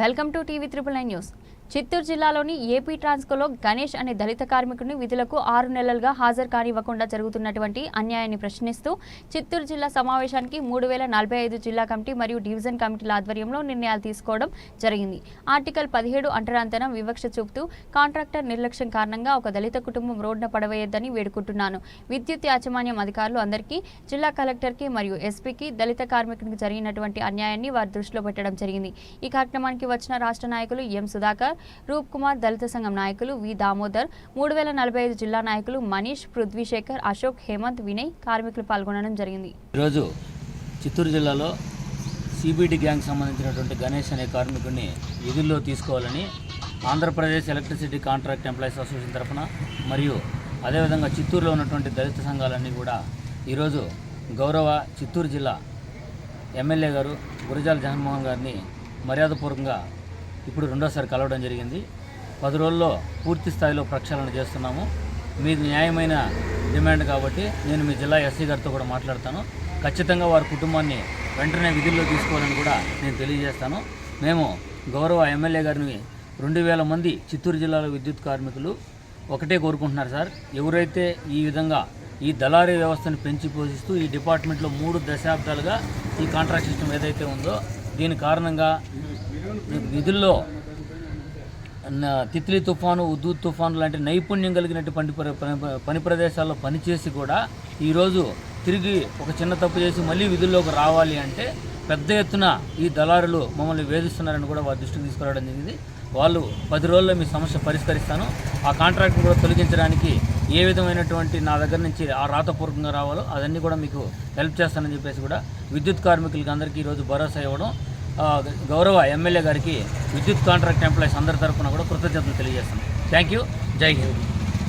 Welcome to TV triple nine news. Chittoor జిల్లాలోని AP ట్రాన్స్కోలో Ganesh అనే దళిత కార్మికుడిని విధులకు ఆరు నెలలుగా హాజరు కానివ్వకుండా జరుగుతున్నటువంటి అన్యాయాన్ని ప్రశ్నిస్తూ చిత్తూరు జిల్లా సమావేశానికి మూడు వేల నలభై ఐదు జిల్లా కమిటీ మరియు డివిజన్ కమిటీల ఆధ్వర్యంలో నిర్ణయాలు తీసుకోవడం జరిగింది. ఆర్టికల్ పదిహేడు అంటరాంతరం వివక్ష చూపుతూ కాంట్రాక్టర్ నిర్లక్ష్యం కారణంగా ఒక దళిత కుటుంబం రోడ్డున పడవేయొద్దని వేడుకుంటున్నాను. విద్యుత్ యాజమాన్యం అధికారులు అందరికీ జిల్లా కలెక్టర్కి మరియు ఎస్పీకి దళిత కార్మికునికి జరిగినటువంటి అన్యాయాన్ని వారి దృష్టిలో పెట్టడం జరిగింది. ఈ కార్యక్రమానికి వచ్చిన రాష్ట్ర నాయకులు ఎం సుధాకర్ రూప్ కుమార్ దళిత సంఘం నాయకులు వి దామోదర్ మూడు వేల నలభై ఐదు జిల్లా నాయకులు మనీష్ పృథ్వీశేఖర్ అశోక్ హేమంత్ వినయ్ కార్మికులు పాల్గొనడం జరిగింది. ఈరోజు చిత్తూరు జిల్లాలో సిబిడి గ్యాంగ్ సంబంధించినటువంటి గణేష్ అనే కార్మికుడిని విధుల్లో తీసుకోవాలని Andhra Pradesh electricity contract employees association తరఫున మరియు అదేవిధంగా చిత్తూరులో ఉన్నటువంటి దళిత సంఘాలన్నీ కూడా ఈరోజు గౌరవ చిత్తూరు జిల్లా ఎమ్మెల్యే గారు గురజాల జగన్మోహన్ గారిని మర్యాదపూర్వకంగా ఇప్పుడు రెండోసారి కలవడం జరిగింది. పది రోజుల్లో పూర్తి స్థాయిలో ప్రక్షాళన చేస్తున్నాము. మీది న్యాయమైన డిమాండ్ కాబట్టి నేను మీ జిల్లా ఎస్సీ గారితో కూడా మాట్లాడతాను. ఖచ్చితంగా వారి కుటుంబాన్ని వెంటనే విధుల్లో తీసుకోవాలని కూడా నేను తెలియజేస్తాను. మేము గౌరవ ఎమ్మెల్యే గారిని రెండు వేల మంది చిత్తూరు జిల్లాలో విద్యుత్ కార్మికులు ఒకటే కోరుకుంటున్నారు సార్. ఎవరైతే ఈ విధంగా ఈ దళారీ వ్యవస్థను పెంచి పోషిస్తూ ఈ డిపార్ట్మెంట్లో మూడు దశాబ్దాలుగా ఈ కాంట్రాక్ట్ సిస్టమ్ ఏదైతే ఉందో దీని కారణంగా విధుల్లో తిత్లీ తుఫాను ఉద్దు తుఫాను లాంటి నైపుణ్యం కలిగినట్టు పని పని- ప్రదేశాల్లో పనిచేసి కూడా ఈరోజు తిరిగి ఒక చిన్న తప్పు చేసి మళ్ళీ విధుల్లోకి రావాలి అంటే పెద్ద ఎత్తున ఈ దళారులు మమ్మల్ని వేధిస్తున్నారని కూడా వారి దృష్టికి తీసుకురావడం జరిగింది. వాళ్ళు పది రోజుల్లో మీ సమస్య పరిష్కరిస్తాను. ఆ కాంట్రాక్ట్ని కూడా తొలగించడానికి ఏ విధమైనటువంటి నా దగ్గర నుంచి ఆ రాతపూర్వకంగా రావాలో అదన్నీ కూడా మీకు హెల్ప్ చేస్తానని చెప్పేసి కూడా విద్యుత్ కార్మికులకి అందరికీ ఈరోజు భరోసా ఇవ్వడం గౌరవ ఎమ్మెల్యే గారికి విద్యుత్ కాంట్రాక్ట్ ఎంప్లాయీస్ అందరి తరఫున కూడా కృతజ్ఞతలు తెలియజేస్తాను థ్యాంక్ యూ జై హింద్